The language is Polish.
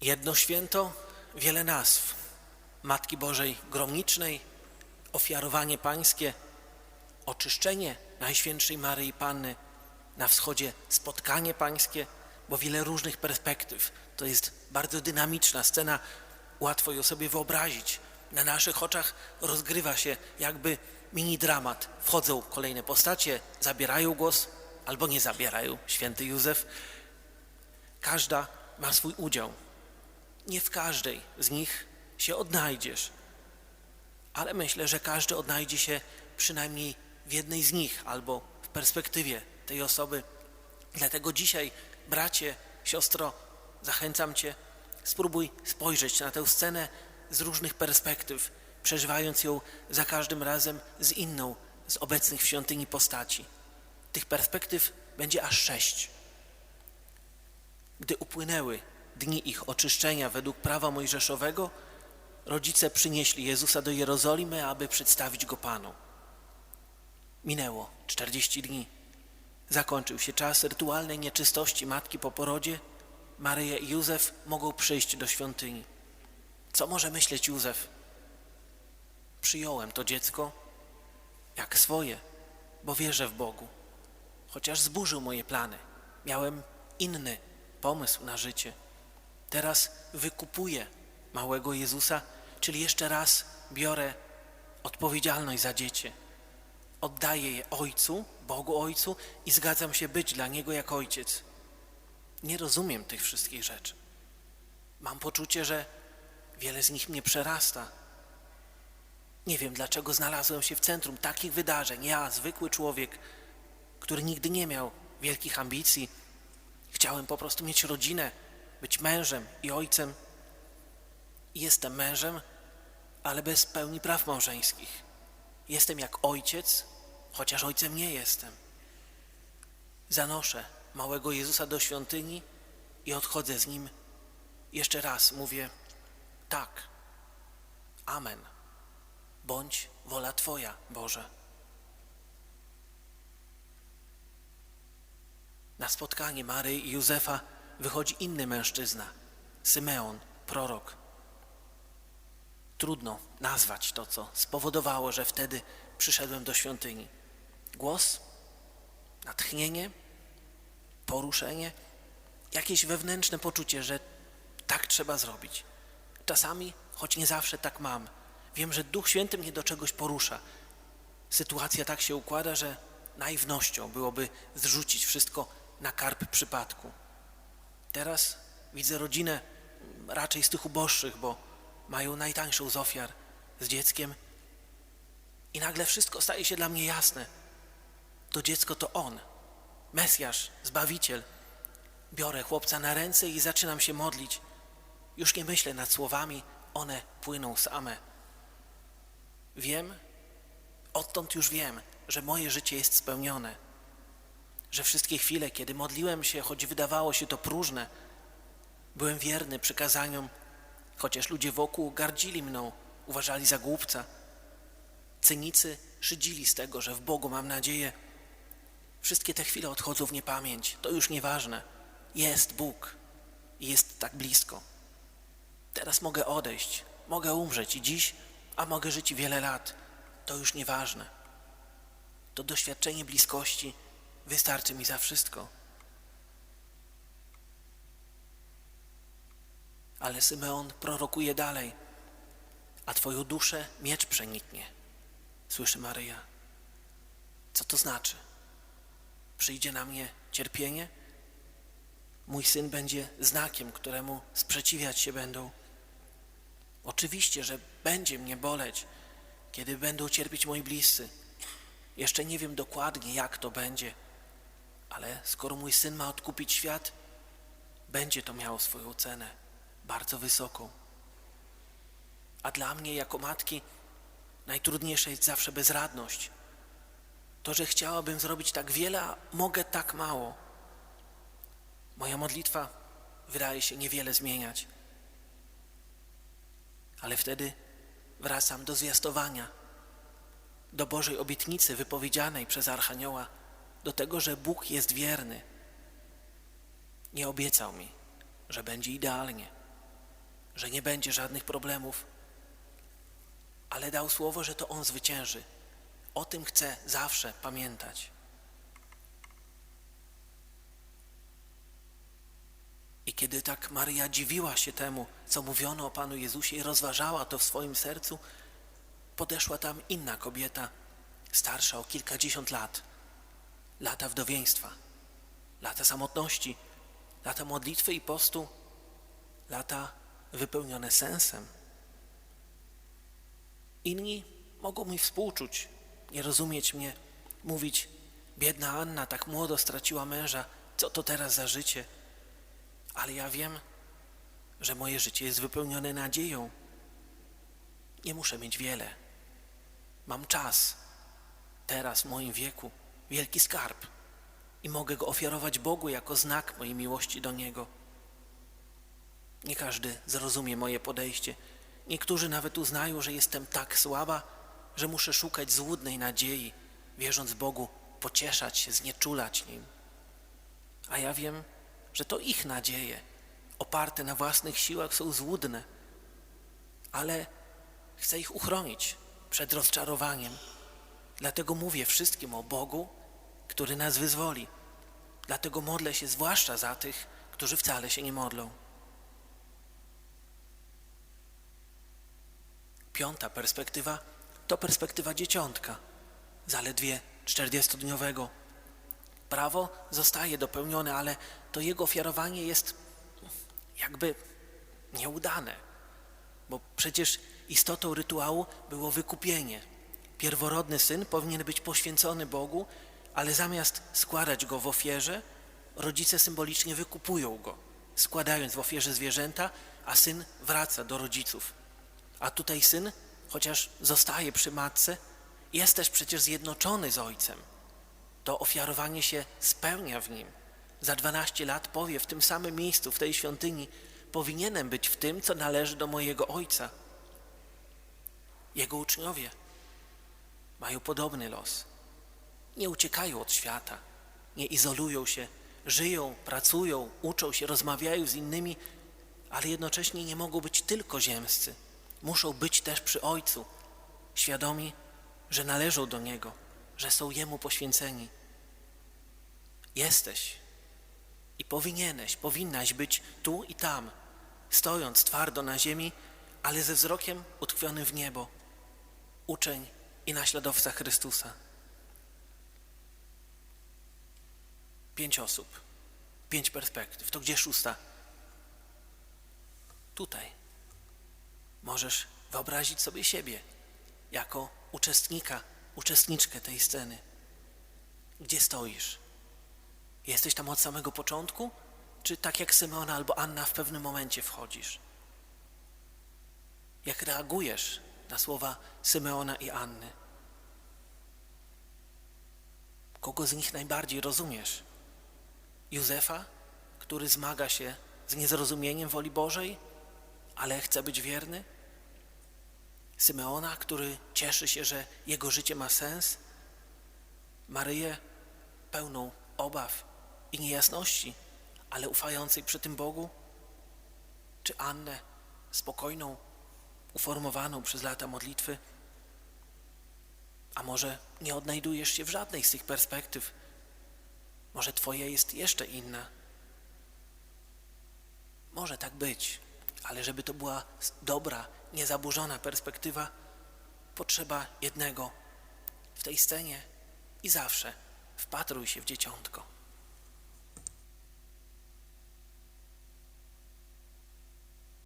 Jedno święto, wiele nazw. Matki Bożej Gromnicznej, ofiarowanie pańskie, oczyszczenie Najświętszej Maryi Panny, na wschodzie spotkanie pańskie, bo wiele różnych perspektyw. To jest bardzo dynamiczna scena, łatwo ją sobie wyobrazić. Na naszych oczach rozgrywa się jakby mini dramat. Wchodzą kolejne postacie, zabierają głos albo nie zabierają. Święty Józef. Każda ma swój udział. Nie w każdej z nich się odnajdziesz, ale myślę, że każdy odnajdzie się przynajmniej w jednej z nich albo w perspektywie tej osoby. Dlatego dzisiaj, bracie, siostro, zachęcam Cię, spróbuj spojrzeć na tę scenę z różnych perspektyw, przeżywając ją za każdym razem z inną z obecnych w świątyni postaci. Tych perspektyw będzie aż sześć. Gdy upłynęły dni ich oczyszczenia według prawa mojżeszowego, rodzice przynieśli Jezusa do Jerozolimy, aby przedstawić go Panu. Minęło 40 dni. Zakończył się czas rytualnej nieczystości matki po porodzie. Maryja i Józef mogą przyjść do świątyni. Co może myśleć Józef? Przyjąłem to dziecko jak swoje, bo wierzę w Bogu. Chociaż zburzył moje plany, miałem inny pomysł na życie. Teraz wykupuję małego Jezusa, czyli jeszcze raz biorę odpowiedzialność za dziecię. Oddaję je Ojcu, Bogu Ojcu i zgadzam się być dla Niego jak Ojciec. Nie rozumiem tych wszystkich rzeczy. Mam poczucie, że wiele z nich mnie przerasta. Nie wiem, dlaczego znalazłem się w centrum takich wydarzeń. Ja, zwykły człowiek, który nigdy nie miał wielkich ambicji, chciałem po prostu mieć rodzinę, być mężem i ojcem. Jestem mężem, ale bez pełni praw małżeńskich. Jestem jak ojciec, chociaż ojcem nie jestem. Zanoszę małego Jezusa do świątyni i odchodzę z nim. Jeszcze raz mówię tak. Amen. Bądź wola Twoja, Boże. Na spotkanie Maryi i Józefa wychodzi inny mężczyzna, Symeon, prorok. Trudno nazwać to, co spowodowało, że wtedy przyszedłem do świątyni. Głos, natchnienie, poruszenie, jakieś wewnętrzne poczucie, że tak trzeba zrobić. Czasami, choć nie zawsze tak mam, wiem, że Duch Święty mnie do czegoś porusza. Sytuacja tak się układa, że naiwnością byłoby zrzucić wszystko na karp przypadku. Teraz widzę rodzinę raczej z tych uboższych, bo mają najtańszą z ofiar z dzieckiem i nagle wszystko staje się dla mnie jasne. To dziecko to On, Mesjasz, Zbawiciel. Biorę chłopca na ręce i zaczynam się modlić. Już nie myślę nad słowami, one płyną same. Wiem, odtąd już wiem, że moje życie jest spełnione że wszystkie chwile, kiedy modliłem się, choć wydawało się to próżne, byłem wierny przykazaniom, chociaż ludzie wokół gardzili mną, uważali za głupca. Cynicy szydzili z tego, że w Bogu mam nadzieję. Wszystkie te chwile odchodzą w niepamięć. To już nieważne. Jest Bóg i jest tak blisko. Teraz mogę odejść, mogę umrzeć i dziś, a mogę żyć wiele lat. To już nieważne. To doświadczenie bliskości Wystarczy mi za wszystko. Ale Symeon prorokuje dalej, a twoją duszę miecz przeniknie. Słyszy Maryja. Co to znaczy? Przyjdzie na mnie cierpienie? Mój syn będzie znakiem, któremu sprzeciwiać się będą. Oczywiście, że będzie mnie boleć, kiedy będą cierpieć moi bliscy. Jeszcze nie wiem dokładnie, jak to będzie ale skoro mój syn ma odkupić świat, będzie to miało swoją cenę, bardzo wysoką. A dla mnie, jako matki, najtrudniejsza jest zawsze bezradność. To, że chciałabym zrobić tak wiele, a mogę tak mało. Moja modlitwa wydaje się niewiele zmieniać. Ale wtedy wracam do zwiastowania, do Bożej obietnicy wypowiedzianej przez Archanioła do tego, że Bóg jest wierny. Nie obiecał mi, że będzie idealnie. że nie będzie żadnych problemów, ale dał słowo, że to On zwycięży. O tym chcę zawsze pamiętać. I kiedy tak Maryja dziwiła się temu, co mówiono o Panu Jezusie i rozważała to w swoim sercu, podeszła tam inna kobieta, starsza o kilkadziesiąt lat, lata wdowieństwa, lata samotności, lata modlitwy i postu, lata wypełnione sensem. Inni mogą mi współczuć, nie rozumieć mnie, mówić, biedna Anna tak młodo straciła męża, co to teraz za życie? Ale ja wiem, że moje życie jest wypełnione nadzieją. Nie muszę mieć wiele. Mam czas, teraz w moim wieku, wielki skarb i mogę go ofiarować Bogu jako znak mojej miłości do Niego. Nie każdy zrozumie moje podejście. Niektórzy nawet uznają, że jestem tak słaba, że muszę szukać złudnej nadziei, wierząc Bogu, pocieszać się, znieczulać Nim. A ja wiem, że to ich nadzieje, oparte na własnych siłach, są złudne, ale chcę ich uchronić przed rozczarowaniem. Dlatego mówię wszystkim o Bogu, który nas wyzwoli. Dlatego modlę się zwłaszcza za tych, którzy wcale się nie modlą. Piąta perspektywa to perspektywa dzieciątka, zaledwie czterdziestodniowego. Prawo zostaje dopełnione, ale to jego ofiarowanie jest jakby nieudane, bo przecież istotą rytuału było wykupienie. Pierworodny syn powinien być poświęcony Bogu, ale zamiast składać go w ofierze, rodzice symbolicznie wykupują go, składając w ofierze zwierzęta, a syn wraca do rodziców. A tutaj syn, chociaż zostaje przy matce, jest też przecież zjednoczony z ojcem. To ofiarowanie się spełnia w nim. Za dwanaście lat powie w tym samym miejscu, w tej świątyni, powinienem być w tym, co należy do mojego ojca. Jego uczniowie mają podobny los. Nie uciekają od świata, nie izolują się, żyją, pracują, uczą się, rozmawiają z innymi, ale jednocześnie nie mogą być tylko ziemscy. Muszą być też przy Ojcu, świadomi, że należą do Niego, że są Jemu poświęceni. Jesteś i powinieneś, powinnaś być tu i tam, stojąc twardo na ziemi, ale ze wzrokiem utkwionym w niebo, uczeń i naśladowca Chrystusa. Pięć osób, pięć perspektyw. To gdzie szósta? Tutaj. Możesz wyobrazić sobie siebie jako uczestnika, uczestniczkę tej sceny. Gdzie stoisz? Jesteś tam od samego początku? Czy tak jak Symeona albo Anna w pewnym momencie wchodzisz? Jak reagujesz na słowa Symeona i Anny? Kogo z nich najbardziej rozumiesz? Józefa, który zmaga się z niezrozumieniem woli Bożej, ale chce być wierny? Symeona, który cieszy się, że jego życie ma sens? Maryję, pełną obaw i niejasności, ale ufającej przy tym Bogu? Czy Annę, spokojną, uformowaną przez lata modlitwy? A może nie odnajdujesz się w żadnej z tych perspektyw? Może Twoje jest jeszcze inna? Może tak być, ale żeby to była dobra, niezaburzona perspektywa, potrzeba jednego w tej scenie i zawsze wpatruj się w dzieciątko.